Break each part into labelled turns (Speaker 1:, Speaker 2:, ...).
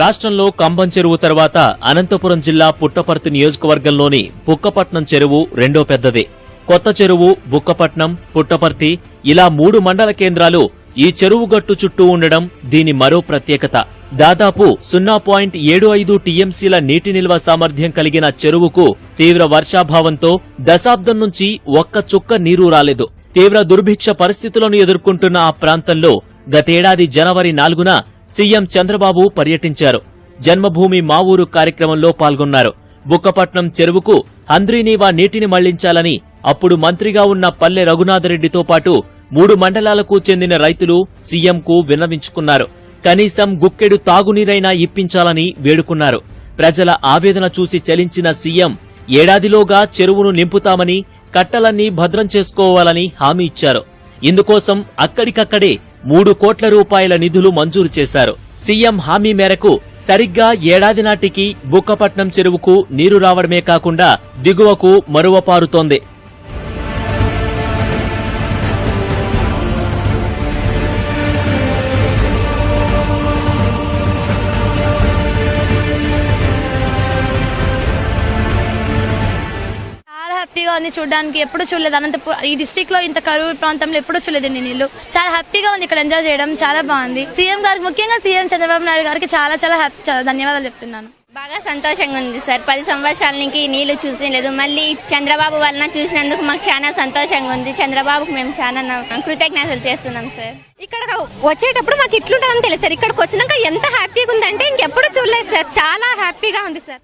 Speaker 1: రాష్ట్రంలో కంబం చెరువు తర్వాత అనంతపురం జిల్లా పుట్టపర్తి నియోజకవర్గంలోని బుక్కపట్నం చెరువు రెండో పెద్దదే. కొత్త చెరువు బుక్కపట్నం పుట్టపర్తి ఇలా మూడు మండల కేంద్రాలు ఈ చెరువు గట్టు చుట్టూ ఉండడం దీని మరో ప్రత్యేకత. దాదాపు సున్నా పాయింట్ ఏడు ఐదు టీఎంసీల నీటి నిల్వ సామర్థ్యం కలిగిన చెరువుకు తీవ్ర వర్షాభావంతో దశాబ్దం నుంచి ఒక్క చుక్క నీరు రాలేదు. తీవ్ర దుర్భిక్ష పరిస్థితులను ఎదుర్కొంటున్న ఆ ప్రాంతంలో గతేడాది జనవరి నాలుగున సీఎం చంద్రబాబు పర్యటించారు. జన్మభూమి మా ఊరు కార్యక్రమంలో పాల్గొన్నారు. బుక్కపట్నం చెరువుకు హంద్రీనీవా నీటిని మళ్ళించాలని అప్పుడు మంత్రిగా ఉన్న పల్లె రఘునాథరెడ్డితో పాటు మూడు మండలాలకు చెందిన రైతులు సీఎంకు విన్నవించుకున్నారు. కనీసం గుక్కెడు తాగునీరైనా ఇప్పించాలని వేడుకున్నారు. ప్రజల ఆవేదన చూసి చలించిన సీఎం ఏడాదిలోగా చెరువును నింపుతామని కట్టలన్నీ భద్రం చేసుకోవాలని హామీ ఇచ్చారు. ఇందుకోసం అక్కడికక్కడే మూడు కోట్ల రూపాయల నిధులు మంజూరు చేశారు. సీఎం హామీ మేరకు సరిగ్గా ఏడాది నాటికి బుక్కపట్నం చెరువుకు నీరు రావడమే కాకుండా దిగువకు మరువ పారుతోంది
Speaker 2: హ్యాపీగా ఉంది చూడడానికి ఎప్పుడు చూడలేదు. అనంతపురం ఈ డిస్ట్రిక్ట్లో ఇంత కరువు ప్రాంతంలో ఎప్పుడు చూడలేదు నేను ఇల్లు చాలా హ్యాపీగా ఉంది ఇక్కడ ఎంజాయ్ చేయడం. చాలా బాగుంది. సీఎం గారికి ముఖ్యంగా సీఎం చంద్రబాబు నాయుడు గారికి చాలా చాలా హ్యాపీ చాలా ధన్యవాదాలు చెప్తున్నాను.
Speaker 3: బాగా సంతోషంగా ఉంది సార్. పది సంవత్సరాల నుంచి నీళ్ళు చూసి లేదు మళ్ళీ చంద్రబాబు వలన చూసినందుకు మాకు చాలా సంతోషంగా ఉంది. చంద్రబాబుకు మేము చాలా కృతజ్ఞతలు చేస్తున్నాం సార్.
Speaker 4: ఇక్కడ వచ్చేటప్పుడు మాకు ఇట్లుంటుందని తెలుసు సార్. ఇక్కడికి వచ్చినాక ఎంత హ్యాపీగా ఉందంటే ఇంకెప్పుడు చూడలేదు సార్. చాలా హ్యాపీగా ఉంది సార్.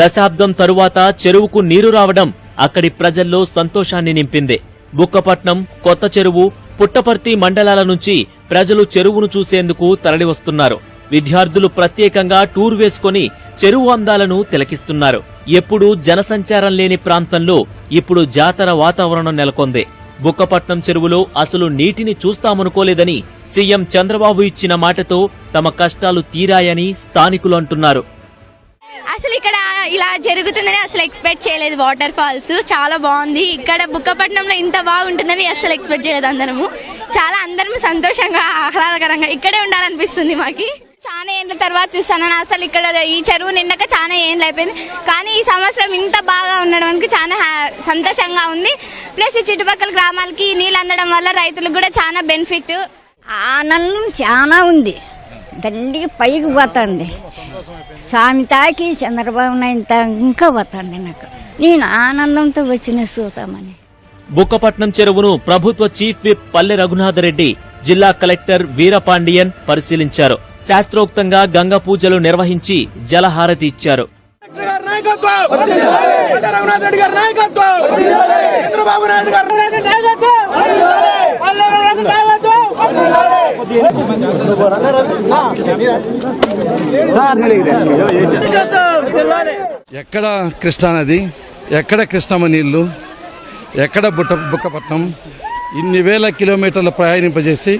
Speaker 1: దశాబ్దం తరువాత చెరువుకు నీరు రావడం అక్కడి ప్రజల్లో సంతోషాన్ని నింపింది. బుక్కపట్నం కొత్త చెరువు పుట్టపర్తి మండలాల నుంచి ప్రజలు చెరువును చూసేందుకు తరలివస్తున్నారు. విద్యార్థులు ప్రత్యేకంగా టూర్ వేసుకొని చెరువు అందాలను తిలకిస్తున్నారు. ఎప్పుడూ జనసంచారం లేని ప్రాంతంలో ఇప్పుడు జాతర వాతావరణం నెలకొంది. బుక్కపట్నం చెరువులో అసలు నీటిని చూస్తామనుకోలేదని సీఎం చంద్రబాబు ఇచ్చిన మాటతో తమ కష్టాలు తీరాయని స్థానికులు అంటున్నారు.
Speaker 4: అసలు ఇక్కడ ఇలా జరుగుతుందని అసలు ఎక్స్పెక్ట్ చేయలేదు వాటర్ ఫాల్స్ చాలా బాగుంది. ఇక్కడ బుక్కపట్నంలో ఇంత బాగుంటుందని అసలు ఎక్స్పెక్ట్ చేయలేదు అందరము. చాలా అందరం సంతోషంగా ఆహ్లాదకరంగా ఇక్కడే ఉండాలనిపిస్తుంది మాకి.
Speaker 3: చాలా ఏళ్ళ తర్వాత చూస్తాను అసలు ఇక్కడ ఈ చెరువు నిండక చాలా ఏళ్ళు అయిపోయింది. కానీ ఈ సంవత్సరం ఇంత బాగా ఉండడానికి చాలా హ్యా- సంతోషంగా ఉంది. ప్లస్ ఈ చుట్టుపక్కల గ్రామాలకి నీళ్ళు అందడం వల్ల రైతులకు కూడా చాలా బెనిఫిట్
Speaker 5: ఆనందం చాలా ఉంది. దండికి పైకి పోతుంది. సామితాకి చంద్రబాబు నాయుడు ఇంకా పోతుంది నాకు. నేను ఆనందంతో వచ్చిన సూతామని
Speaker 1: బుక్కపట్నం చెరువును ప్రభుత్వ చీఫ్ విప్ పల్లె రఘునాథరెడ్డి జిల్లా కలెక్టర్ వీరపాండియన్ పరిశీలించారు. శాస్త్రోక్తంగా గంగ పూజలు నిర్వహించి జలహారతి ఇచ్చారు.
Speaker 6: గారి నాయకత్వం పల్లె రఘునాథ్ రెడ్డి గారి నాయకత్వం చంద్రబాబు నాయుడు గారి!
Speaker 7: ఎక్కడ కృష్ణానది ఎక్కడ కృష్ణమ్మ నీళ్ళు? ఎక్కడ బుట్ట బుక్కపట్నం? ఇన్ని వేల కిలోమీటర్లు ప్రయాణింపజేసి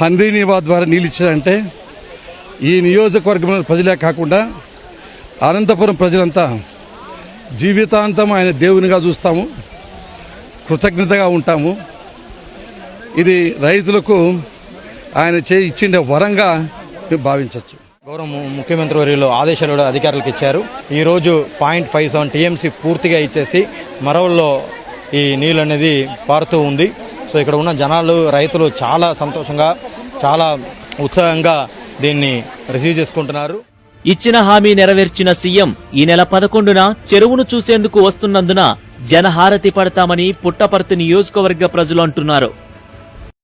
Speaker 7: హంద్రీనివా ద్వారా నీళ్ళు ఇచ్చారంటే ఈ నియోజకవర్గంలో ప్రజలే కాకుండా అనంతపురం ప్రజలంతా జీవితాంతం ఆయన దేవునిగా చూస్తాము కృతజ్ఞతగా ఉంటాము. ఇది రైతులకు ఆయన చే ఇచ్చిండే వరంగా మేము భావించవచ్చు
Speaker 8: గౌరవ ముఖ్యమంత్రి వర్యులు ఆదేశాలు కూడా అధికారులకు ఇచ్చారు. ఈ రోజు పాయింట్ ఫైవ్ సెవెన్ టీఎంసీ పూర్తిగా ఇచ్చేసి మరవల్లో ఈ నీళ్ళు అనేది పారుతూ ఉంది. సో ఇక్కడ ఉన్న జనాలు రైతులు చాలా సంతోషంగా చాలా ఉత్సాహంగా దీన్ని రిసీవ్ చేసుకుంటున్నారు.
Speaker 1: ఇచ్చిన హామీ నెరవేర్చిన సీఎం ఈ నెల పదకొండున చెరువును చూసేందుకు వస్తున్నందున జనహారతి పడతామని పుట్టపర్తి నియోజకవర్గ ప్రజలు అంటున్నారు.